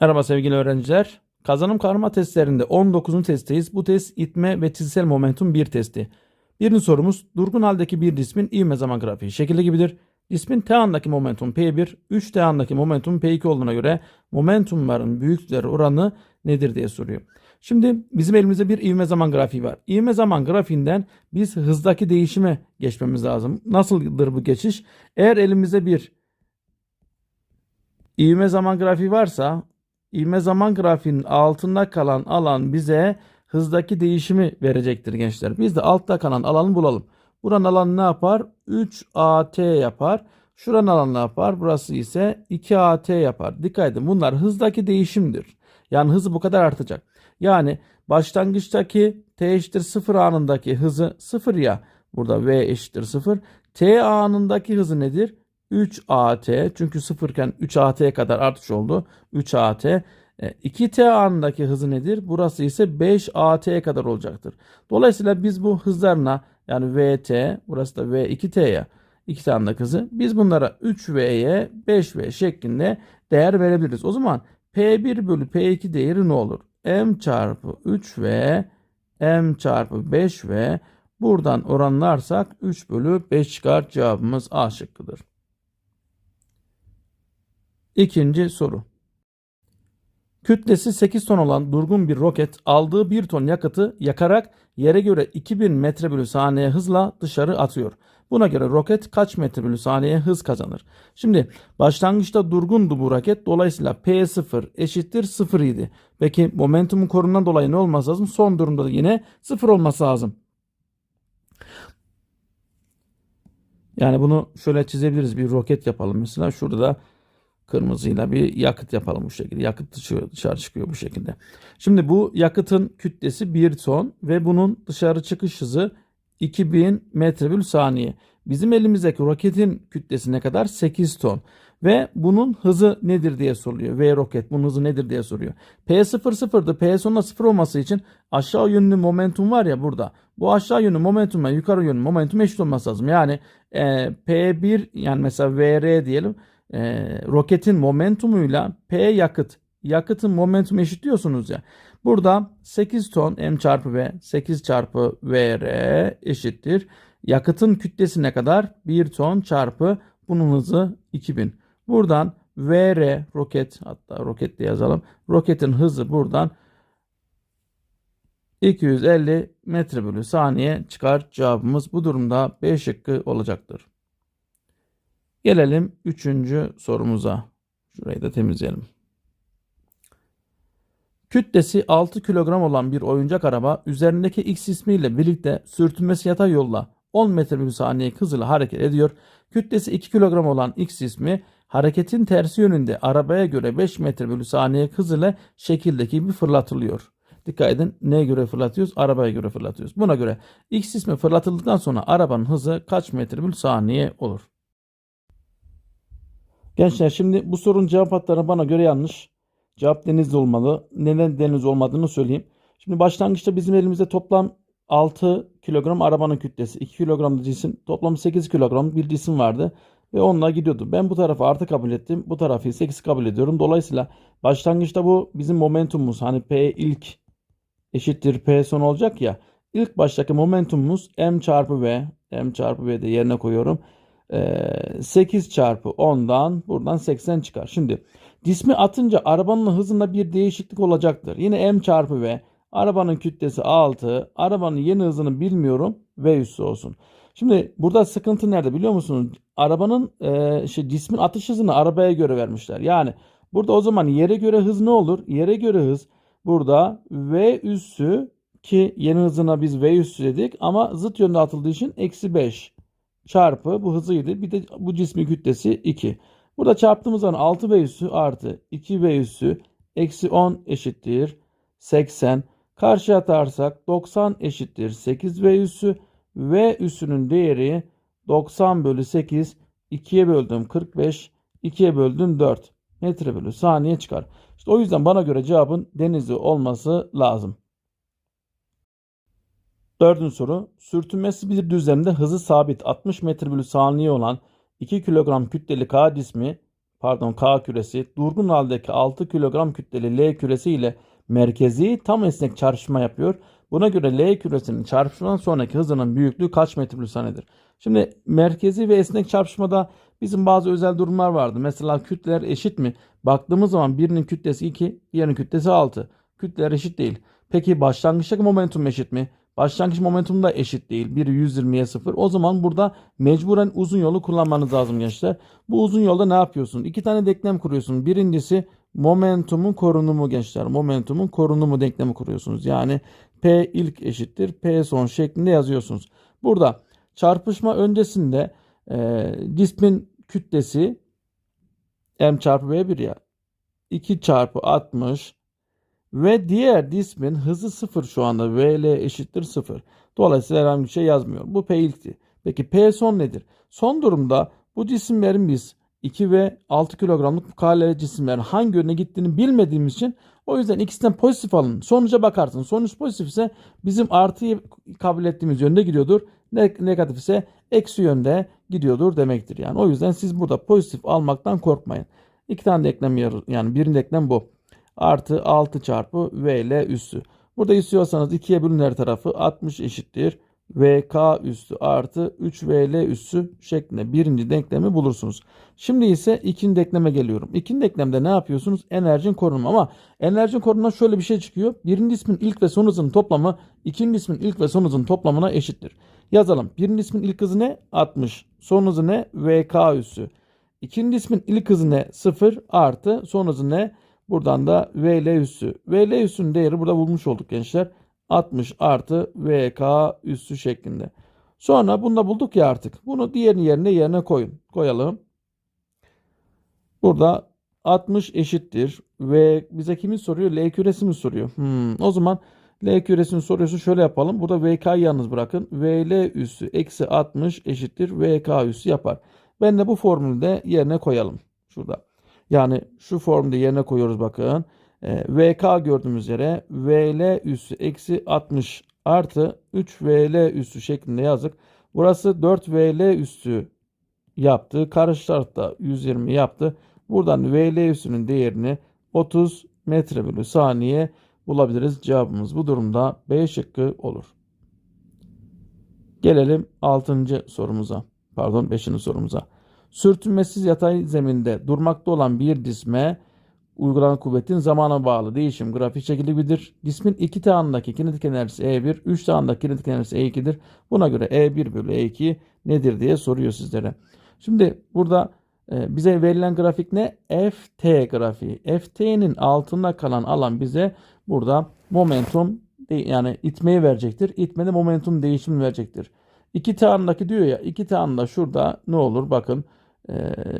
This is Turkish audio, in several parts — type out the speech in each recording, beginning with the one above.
Merhaba sevgili öğrenciler. Kazanım karma testlerinde 19. testteyiz. Bu test itme ve çizgisel momentum bir testi. Birinci sorumuz durgun haldeki bir cismin ivme zaman grafiği şekilde gibidir. Cismin t andaki momentum P1, 3 t andaki momentum P2 olduğuna göre momentumların büyüklükleri oranı nedir diye soruyor. Şimdi bizim elimizde bir ivme zaman grafiği var. İvme zaman grafiğinden biz hızdaki değişime geçmemiz lazım. Nasıldır bu geçiş? Eğer elimizde bir ivme zaman grafiği varsa ivme zaman grafiğinin altında kalan alan bize hızdaki değişimi verecektir gençler. Biz de altta kalan alanı bulalım. Buranın alanı ne yapar? 3AT yapar. Şuranın alanı ne yapar? Burası ise 2AT yapar. Dikkat edin bunlar hızdaki değişimdir. Yani hızı bu kadar artacak. Yani başlangıçtaki t eşittir 0 anındaki hızı 0 ya. Burada v eşittir 0. t anındaki hızı nedir? 3AT çünkü 0 iken 3AT'ye kadar artış oldu. 3AT. 2T anındaki hızı nedir? Burası ise 5AT'ye kadar olacaktır. Dolayısıyla biz bu hızlarına yani VT burası da V2T ya 2 andaki hızı biz bunlara 3V'ye 5V şeklinde değer verebiliriz. O zaman P1 bölü P2 değeri ne olur? M çarpı 3V M çarpı 5V buradan oranlarsak 3 bölü 5 çıkar cevabımız A şıkkıdır. İkinci soru. Kütlesi 8 ton olan durgun bir roket aldığı 1 ton yakıtı yakarak yere göre 2000 metre bölü saniye hızla dışarı atıyor. Buna göre roket kaç metre bölü saniye hız kazanır? Şimdi başlangıçta durgundu bu roket. Dolayısıyla P0 eşittir 0 idi. Peki momentumun korundan dolayı ne olması lazım? Son durumda da yine 0 olması lazım. Yani bunu şöyle çizebiliriz. Bir roket yapalım mesela. Şurada da kırmızıyla bir yakıt yapalım bu şekilde. Yakıt dışarı, dışarı çıkıyor bu şekilde. Şimdi bu yakıtın kütlesi 1 ton ve bunun dışarı çıkış hızı 2000 metre bölü saniye. Bizim elimizdeki roketin kütlesi ne kadar? 8 ton. Ve bunun hızı nedir diye soruluyor. V roket bunun hızı nedir diye soruyor. P0 sıfırdı. P sonuna sıfır olması için aşağı yönlü momentum var ya burada. Bu aşağı yönlü momentumla yukarı yönlü momentum eşit olması lazım. Yani e, P1 yani mesela VR diyelim e, roketin momentumuyla P yakıt yakıtın momentumu eşitliyorsunuz ya. Burada 8 ton m çarpı v 8 çarpı vr eşittir. Yakıtın kütlesi ne kadar? 1 ton çarpı bunun hızı 2000. Buradan vr roket hatta roket de yazalım. Roketin hızı buradan 250 metre bölü saniye çıkar. Cevabımız bu durumda B şıkkı olacaktır. Gelelim üçüncü sorumuza. Şurayı da temizleyelim. Kütlesi 6 kilogram olan bir oyuncak araba üzerindeki X ismiyle birlikte sürtünmesi yatay yolla 10 metre bölü saniye hızıyla hareket ediyor. Kütlesi 2 kilogram olan X ismi hareketin tersi yönünde arabaya göre 5 metre bölü saniye hızıyla şekildeki gibi fırlatılıyor. Dikkat edin neye göre fırlatıyoruz? Arabaya göre fırlatıyoruz. Buna göre X ismi fırlatıldıktan sonra arabanın hızı kaç metre bölü saniye olur? Gençler şimdi bu sorunun cevap hatları bana göre yanlış. Cevap denizli olmalı. Neden deniz olmadığını söyleyeyim. Şimdi başlangıçta bizim elimizde toplam 6 kilogram arabanın kütlesi. 2 kilogram cisim toplam 8 kilogram bir cisim vardı. Ve onunla gidiyordu. Ben bu tarafı artı kabul ettim. Bu tarafı ise eksi kabul ediyorum. Dolayısıyla başlangıçta bu bizim momentumumuz. Hani P ilk eşittir P son olacak ya. İlk baştaki momentumumuz M çarpı V. M çarpı V de yerine koyuyorum. 8 ee, çarpı 10'dan buradan 80 çıkar. Şimdi cismi atınca arabanın hızında bir değişiklik olacaktır. Yine m çarpı v. Arabanın kütlesi 6. Arabanın yeni hızını bilmiyorum. V üssü olsun. Şimdi burada sıkıntı nerede biliyor musunuz? Arabanın e, şey, cismin atış hızını arabaya göre vermişler. Yani burada o zaman yere göre hız ne olur? Yere göre hız burada V üssü ki yeni hızına biz V üssü dedik ama zıt yönde atıldığı için eksi 5 çarpı bu hızıydı. Bir de bu cismin kütlesi 2. Burada çarptığımız zaman 6 v üssü artı 2 v üssü eksi 10 eşittir 80. Karşı atarsak 90 eşittir 8 v üssü. V üssünün değeri 90 bölü 8. 2'ye böldüm 45. 2'ye böldüm 4 metre bölü saniye çıkar. İşte o yüzden bana göre cevabın denizli olması lazım. Dördüncü soru. Sürtünmesi bir düzlemde hızı sabit 60 metre bölü saniye olan 2 kilogram kütleli K cismi pardon K küresi durgun haldeki 6 kilogram kütleli L küresi ile merkezi tam esnek çarpışma yapıyor. Buna göre L küresinin çarpışmadan sonraki hızının büyüklüğü kaç metre bölü saniyedir? Şimdi merkezi ve esnek çarpışmada bizim bazı özel durumlar vardı. Mesela kütleler eşit mi? Baktığımız zaman birinin kütlesi 2, diğerinin kütlesi 6. Kütleler eşit değil. Peki başlangıçtaki momentum eşit mi? Başlangıç momentum da eşit değil. Biri 120'ye 0. O zaman burada mecburen uzun yolu kullanmanız lazım gençler. Bu uzun yolda ne yapıyorsun? İki tane denklem kuruyorsun. Birincisi momentumun korunumu gençler. Momentumun korunumu denklemi kuruyorsunuz. Yani P ilk eşittir P son şeklinde yazıyorsunuz. Burada çarpışma öncesinde e, cismin kütlesi m çarpı v1 ya 2 çarpı 60 ve diğer cismin hızı 0 şu anda vl eşittir 0. Dolayısıyla herhangi bir şey yazmıyor. Bu p ilkti. Peki p son nedir? Son durumda bu cisimlerin biz 2 ve 6 kilogramlık KL cisimlerin hangi yöne gittiğini bilmediğimiz için o yüzden ikisinden pozitif alın. Sonuca bakarsın. Sonuç pozitif ise bizim artıyı kabul ettiğimiz yönde gidiyordur. Ne- Negatif ise eksi yönde gidiyordur demektir. Yani o yüzden siz burada pozitif almaktan korkmayın. İki tane denklem yer- yani birinci denklem bu. Artı 6 çarpı V ile üssü. Burada istiyorsanız ikiye bölün her tarafı 60 eşittir. VK üssü artı 3VL üssü şeklinde birinci denklemi bulursunuz. Şimdi ise ikinci denkleme geliyorum. İkinci denklemde ne yapıyorsunuz? Enerjinin korunumu ama enerjinin korunumundan şöyle bir şey çıkıyor. Birinci ismin ilk ve son hızının toplamı ikinci ismin ilk ve son hızının toplamına eşittir. Yazalım. Birinci ismin ilk hızı ne? 60. Son hızı ne? VK üssü. İkinci ismin ilk hızı ne? 0 artı son hızı ne? Buradan da VL üssü. VL üssünün değeri burada bulmuş olduk gençler. 60 artı VK üssü şeklinde. Sonra bunu da bulduk ya artık. Bunu diğerinin yerine yerine koyun. Koyalım. Burada 60 eşittir. Ve bize kimi soruyor? L küresi mi soruyor? Hmm, o zaman L küresini soruyorsa şöyle yapalım. Burada VK'yı yalnız bırakın. VL üssü eksi 60 eşittir VK üssü yapar. Ben de bu formülü de yerine koyalım. Şurada. Yani şu formülde yerine koyuyoruz bakın. E, VK gördüğümüz yere VL üssü eksi 60 artı 3 VL üssü şeklinde yazdık. Burası 4 VL üssü yaptı. Karşı tarafta 120 yaptı. Buradan VL üssünün değerini 30 metre bölü saniye bulabiliriz. Cevabımız bu durumda B şıkkı olur. Gelelim 6. sorumuza. Pardon 5. sorumuza. Sürtünmesiz yatay zeminde durmakta olan bir cisme uygulanan kuvvetin zamana bağlı değişim grafik şekillidir. Cismin 2 tağındaki kinetik enerjisi E1, 3 tağındaki kinetik enerjisi E2'dir. Buna göre E1 bölü E2 nedir diye soruyor sizlere. Şimdi burada e, bize verilen grafik ne? FT grafiği. FT'nin altında kalan alan bize burada momentum yani itmeyi verecektir. İtmede momentum değişimi verecektir. 2 tağındaki diyor ya 2 tağında şurada ne olur bakın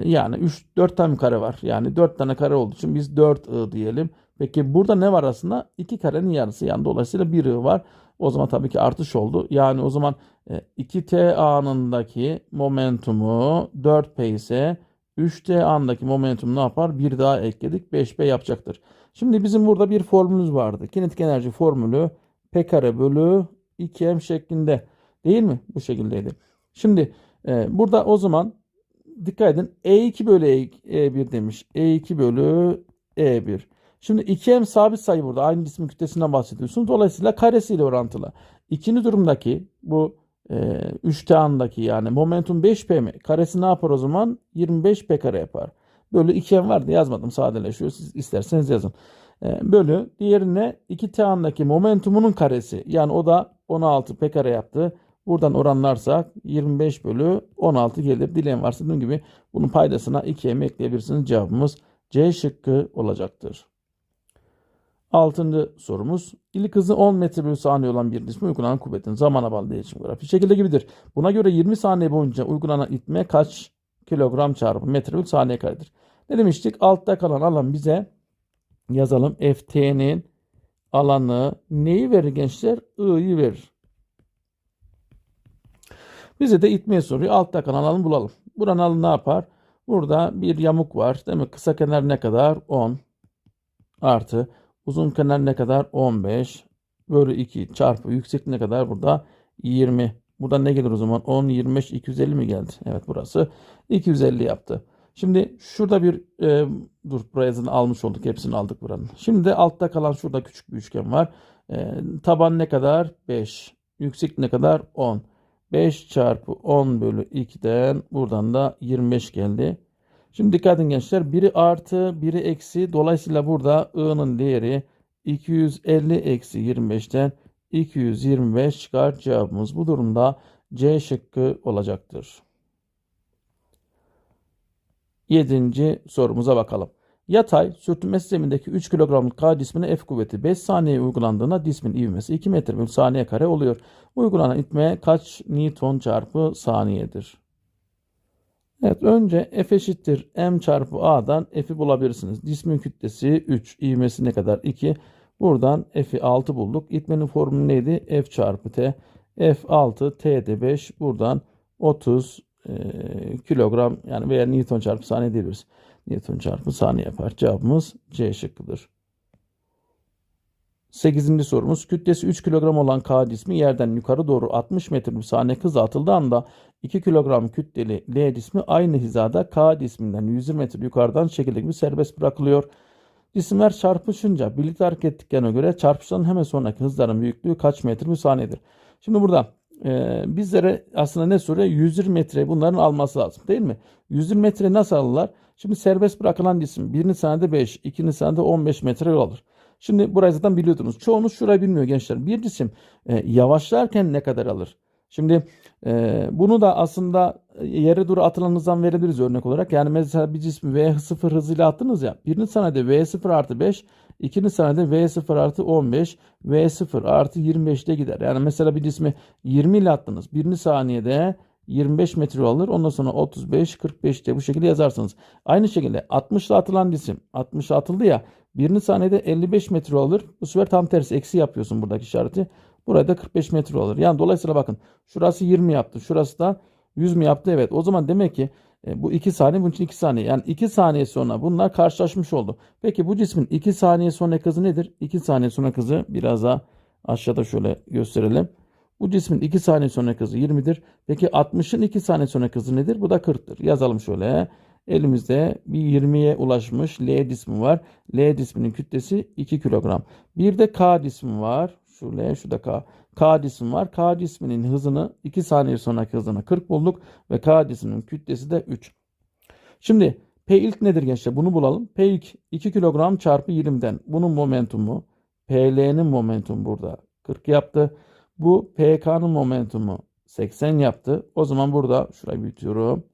yani 3 4 tane kare var. Yani 4 tane kare olduğu için biz 4 I diyelim. Peki burada ne var aslında? 2 karenin yarısı yani dolayısıyla 1 I var. O zaman tabii ki artış oldu. Yani o zaman e, 2T anındaki momentumu 4P ise 3T andaki momentum ne yapar? Bir daha ekledik 5P yapacaktır. Şimdi bizim burada bir formülümüz vardı. Kinetik enerji formülü P kare bölü 2M şeklinde değil mi? Bu şekildeydi. Şimdi e, burada o zaman dikkat edin E2 bölü E1 demiş. E2 bölü E1. Şimdi 2M sabit sayı burada. Aynı cismin kütlesinden bahsediyorsunuz. Dolayısıyla karesiyle orantılı. İkinci durumdaki bu e, 3T andaki yani momentum 5P mi? Karesi ne yapar o zaman? 25P kare yapar. Bölü 2M vardı yazmadım sadeleşiyor. Siz isterseniz yazın. E, bölü diğerine 2T andaki momentumunun karesi. Yani o da 16P kare yaptı. Buradan oranlarsak 25 bölü 16 gelir. Dileyen varsa dediğim gibi bunun paydasına 2'ye ekleyebilirsiniz. Cevabımız C şıkkı olacaktır. Altıncı sorumuz. İlk hızı 10 metre bölü saniye olan bir cisme uygulanan kuvvetin zamana bağlı değişim grafiği şekilde gibidir. Buna göre 20 saniye boyunca uygulanan itme kaç kilogram çarpı metre bölü saniye karedir? Ne demiştik? Altta kalan alan bize yazalım. FT'nin alanı neyi verir gençler? I'yı verir. Bize de itmeyi soruyor. Altta kalan bulalım. Buranın alanı ne yapar? Burada bir yamuk var. Değil mi? Kısa kenar ne kadar? 10 artı uzun kenar ne kadar? 15 bölü 2 çarpı yükseklik ne kadar? Burada 20. Burada ne gelir o zaman? 10, 25, 250 mi geldi? Evet burası 250 yaptı. Şimdi şurada bir e, dur zaten almış olduk. Hepsini aldık buranın. Şimdi de altta kalan şurada küçük bir üçgen var. E, taban ne kadar? 5. Yüksek ne kadar? 10. 5 çarpı 10 bölü 2'den buradan da 25 geldi. Şimdi dikkat edin gençler. Biri artı biri eksi. Dolayısıyla burada i'nin değeri 250 eksi 25'ten 225 çıkar. Cevabımız bu durumda C şıkkı olacaktır. Yedinci sorumuza bakalım. Yatay sürtünme sistemindeki 3 kilogramlık K cismine F kuvveti 5 saniye uygulandığında cismin ivmesi 2 metre bölü saniye kare oluyor. Uygulanan itme kaç Newton çarpı saniyedir? Evet önce F eşittir M çarpı A'dan F'i bulabilirsiniz. Cismin kütlesi 3, ivmesi ne kadar? 2. Buradan F'i 6 bulduk. İtmenin formülü neydi? F çarpı T. F 6, T de 5. Buradan 30 e, kilogram yani veya Newton çarpı saniye diyebiliriz. Newton çarpı saniye yapar. Cevabımız C şıkkıdır. 8. sorumuz kütlesi 3 kilogram olan K cismi yerden yukarı doğru 60 metre bir saniye hızla atıldığı anda 2 kilogram kütleli L cismi aynı hizada K cisminden 120 metre yukarıdan şekilde gibi serbest bırakılıyor. Cisimler çarpışınca birlikte hareket ettiklerine göre çarpışların hemen sonraki hızların büyüklüğü kaç metre bir saniyedir? Şimdi burada e, bizlere aslında ne soruyor? 120 metre bunların alması lazım değil mi? 120 metre nasıl alırlar? Şimdi serbest bırakılan cisim birini saniyede 5, ikinci saniyede 15 metre yol alır. Şimdi burayı zaten biliyordunuz. Çoğunuz şurayı bilmiyor gençler. Bir cisim e, yavaşlarken ne kadar alır? Şimdi e, bunu da aslında yere doğru atılan hızdan verebiliriz örnek olarak. Yani mesela bir cismi V0 hızıyla attınız ya. Birinci saniyede V0 artı 5, ikinci saniyede V0 artı 15, V0 artı 25'te gider. Yani mesela bir cismi 20 ile attınız. Birinci saniyede 25 metre alır. Ondan sonra 35, 45 diye bu şekilde yazarsınız. Aynı şekilde 60 ile atılan cisim 60 atıldı ya. Birinci saniyede 55 metre alır. Bu sefer tam tersi eksi yapıyorsun buradaki işareti. Burada 45 metre alır. Yani dolayısıyla bakın şurası 20 yaptı. Şurası da 100 mü yaptı? Evet. O zaman demek ki e, bu 2 saniye bunun için 2 saniye. Yani 2 saniye sonra bunlar karşılaşmış oldu. Peki bu cismin 2 saniye sonra hızı nedir? 2 saniye sonra hızı biraz daha aşağıda şöyle gösterelim. Bu cismin 2 saniye sonra hızı 20'dir. Peki 60'ın 2 saniye sonra hızı nedir? Bu da 40'tır. Yazalım şöyle. Elimizde bir 20'ye ulaşmış L cismi var. L cisminin kütlesi 2 kilogram. Bir de K cismi var. Şu L, şu da K. K cismi var. K cisminin hızını 2 saniye sonraki hızını 40 bulduk. Ve K cisminin kütlesi de 3. Şimdi P ilk nedir gençler? Bunu bulalım. P ilk 2 kilogram çarpı 20'den. Bunun momentumu PL'nin momentumu burada 40 yaptı. Bu PK'nın momentumu 80 yaptı. O zaman burada şurayı büyütüyorum.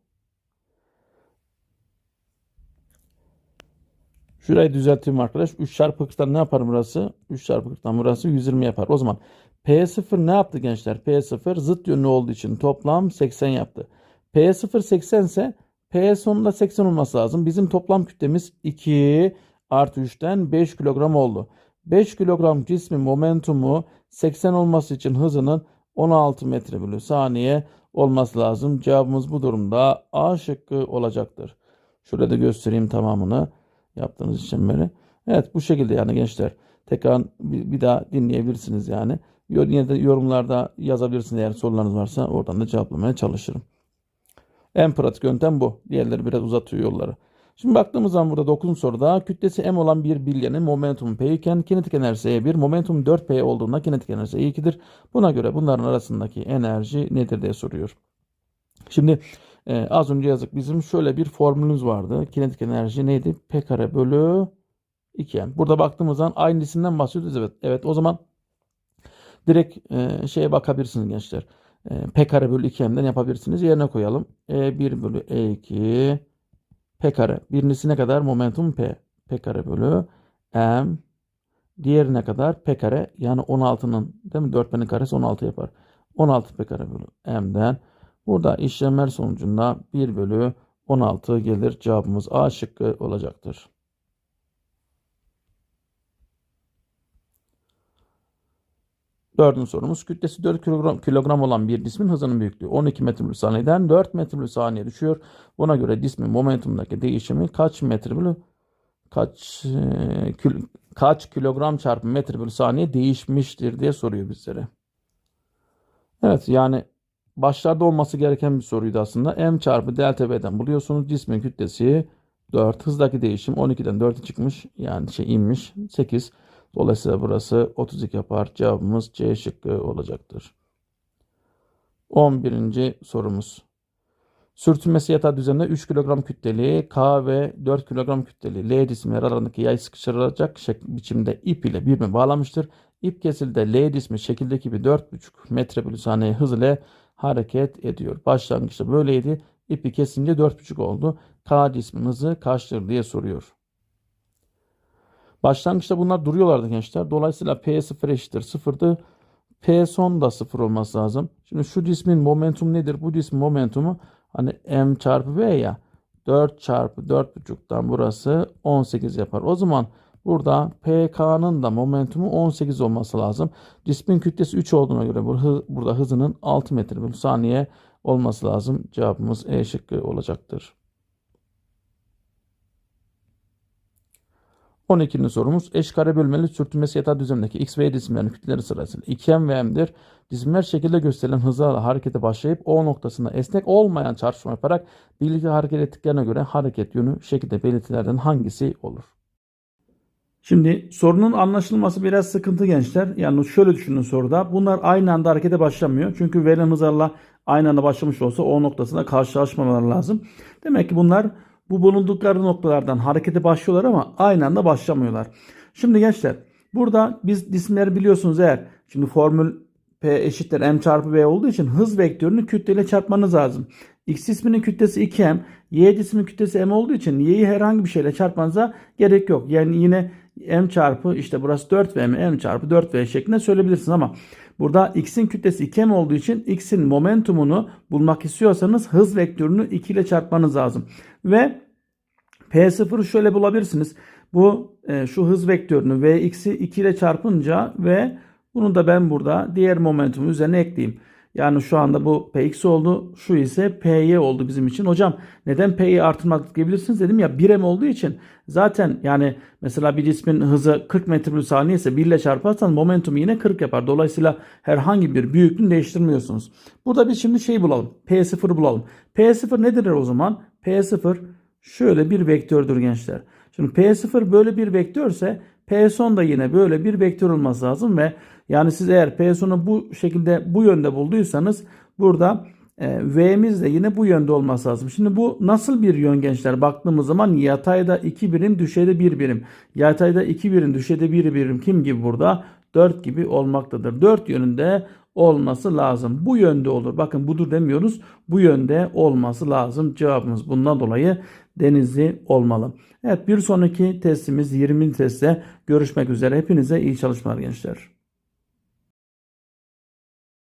Şurayı düzelteyim arkadaş. 3 çarpı 40'tan ne yapar burası? 3 çarpı 40'tan burası 120 yapar. O zaman P0 ne yaptı gençler? P0 zıt yönlü olduğu için toplam 80 yaptı. P0 80 ise P sonunda 80 olması lazım. Bizim toplam kütlemiz 2 artı 3'ten 5 kilogram oldu. 5 kilogram cismin momentumu 80 olması için hızının 16 metre bölü saniye olması lazım. Cevabımız bu durumda A şıkkı olacaktır. Şurada göstereyim tamamını yaptığınız işlemleri. Evet bu şekilde yani gençler. Tekrar bir daha dinleyebilirsiniz yani. Yine de yorumlarda yazabilirsiniz eğer sorularınız varsa oradan da cevaplamaya çalışırım. En pratik yöntem bu. Diğerleri biraz uzatıyor yolları. Şimdi baktığımız zaman burada 9. soruda kütlesi m olan bir bilyenin momentumu p iken kinetik enerjisi e1, momentum 4p olduğunda kinetik enerjisi e2'dir. Buna göre bunların arasındaki enerji nedir diye soruyor. Şimdi e, az önce yazdık bizim şöyle bir formülümüz vardı. Kinetik enerji neydi? P kare bölü 2m. Burada baktığımız zaman aynı isimden bahsediyoruz. Evet, evet o zaman direkt e, şeye bakabilirsiniz gençler. E, P kare bölü 2m'den yapabilirsiniz. Yerine koyalım. E1 bölü E2 P kare. Birincisi ne kadar? Momentum P. P kare bölü M. Diğeri ne kadar? P kare. Yani 16'nın değil mi? 4P'nin karesi 16 yapar. 16 P kare bölü M'den. Burada işlemler sonucunda 1 bölü 16 gelir. Cevabımız A şıkkı olacaktır. Dördüncü sorumuz kütlesi 4 kilogram, kilogram olan bir cismin hızının büyüklüğü 12 metre bölü saniyeden 4 metre bölü saniye düşüyor. Buna göre cismin momentumdaki değişimi kaç metre bölü kaç e, kil, kaç kilogram çarpı metre bölü saniye değişmiştir diye soruyor bizlere. Evet yani başlarda olması gereken bir soruydu aslında. M çarpı delta V'den buluyorsunuz. Cismin kütlesi 4. Hızdaki değişim 12'den 4'e çıkmış. Yani şey inmiş. 8. Dolayısıyla burası 32 yapar. Cevabımız C şıkkı olacaktır. 11. sorumuz. Sürtünmesi yatay düzeninde 3 kilogram kütleli K ve 4 kilogram kütleli L cisimleri arasındaki yay sıkıştırılacak biçimde ip ile birbirine bağlanmıştır. İp kesilde L cismi şekildeki gibi 4,5 metre bölü saniye hız ile hareket ediyor. Başlangıçta böyleydi. İpi kesince 4,5 oldu. K cismin hızı kaçtır diye soruyor. Başlangıçta bunlar duruyorlardı gençler. Dolayısıyla P0 eşittir 0'dı. P son da 0 olması lazım. Şimdi şu cismin momentum nedir? Bu cismin momentumu hani M çarpı V ya. 4 çarpı 4,5'tan burası 18 yapar. O zaman burada PK'nın da momentumu 18 olması lazım. Cismin kütlesi 3 olduğuna göre burada hızının 6 metre bölü saniye olması lazım. Cevabımız E şıkkı olacaktır. 12. sorumuz eş kare bölmeli sürtünmesi yatay düzlemdeki x ve y cisimlerin kütleleri sırasıyla 2m ve m'dir. Cisimler şekilde gösterilen hızla harekete başlayıp O noktasında esnek olmayan çarpışma yaparak birlikte hareket ettiklerine göre hareket yönü şekilde belirtilerden hangisi olur? Şimdi sorunun anlaşılması biraz sıkıntı gençler. Yani şöyle düşünün soruda. Bunlar aynı anda harekete başlamıyor. Çünkü verilen hızlarla aynı anda başlamış olsa o noktasında karşılaşmamaları lazım. Demek ki bunlar bu bulundukları noktalardan harekete başlıyorlar ama aynı anda başlamıyorlar. Şimdi gençler burada biz cisimleri biliyorsunuz eğer şimdi formül P eşittir m çarpı v olduğu için hız vektörünü kütleyle çarpmanız lazım. X cisminin kütlesi 2m, y cisminin kütlesi m olduğu için y'yi herhangi bir şeyle çarpmanıza gerek yok. Yani yine m çarpı işte burası 4v mi m çarpı 4v şeklinde söyleyebilirsiniz ama burada x'in kütlesi 2m olduğu için x'in momentumunu bulmak istiyorsanız hız vektörünü 2 ile çarpmanız lazım. Ve P0'ı şöyle bulabilirsiniz. Bu e, şu hız vektörünü Vx'i 2 ile çarpınca ve bunu da ben burada diğer momentumu üzerine ekleyeyim. Yani şu anda bu Px oldu. Şu ise Py oldu bizim için. Hocam neden P'yi artırmak diyebilirsiniz dedim ya 1m olduğu için zaten yani mesela bir cismin hızı 40 metre bölü saniye ise 1 ile çarparsan momentum yine 40 yapar. Dolayısıyla herhangi bir büyüklüğünü değiştirmiyorsunuz. Burada biz şimdi şey bulalım. P0'ı bulalım. P0 nedir o zaman? P0 şöyle bir vektördür gençler. Şimdi P0 böyle bir vektörse P son da yine böyle bir vektör olması lazım ve yani siz eğer P sonu bu şekilde bu yönde bulduysanız burada e, V'miz de yine bu yönde olması lazım. Şimdi bu nasıl bir yön gençler? Baktığımız zaman yatayda 2 birim, düşeyde 1 birim. Yatayda 2 birim, düşeyde 1 birim kim gibi burada? 4 gibi olmaktadır. 4 yönünde olması lazım. Bu yönde olur. Bakın budur demiyoruz. Bu yönde olması lazım. Cevabımız bundan dolayı denizli olmalı. Evet bir sonraki testimiz 20. testte görüşmek üzere. Hepinize iyi çalışmalar gençler.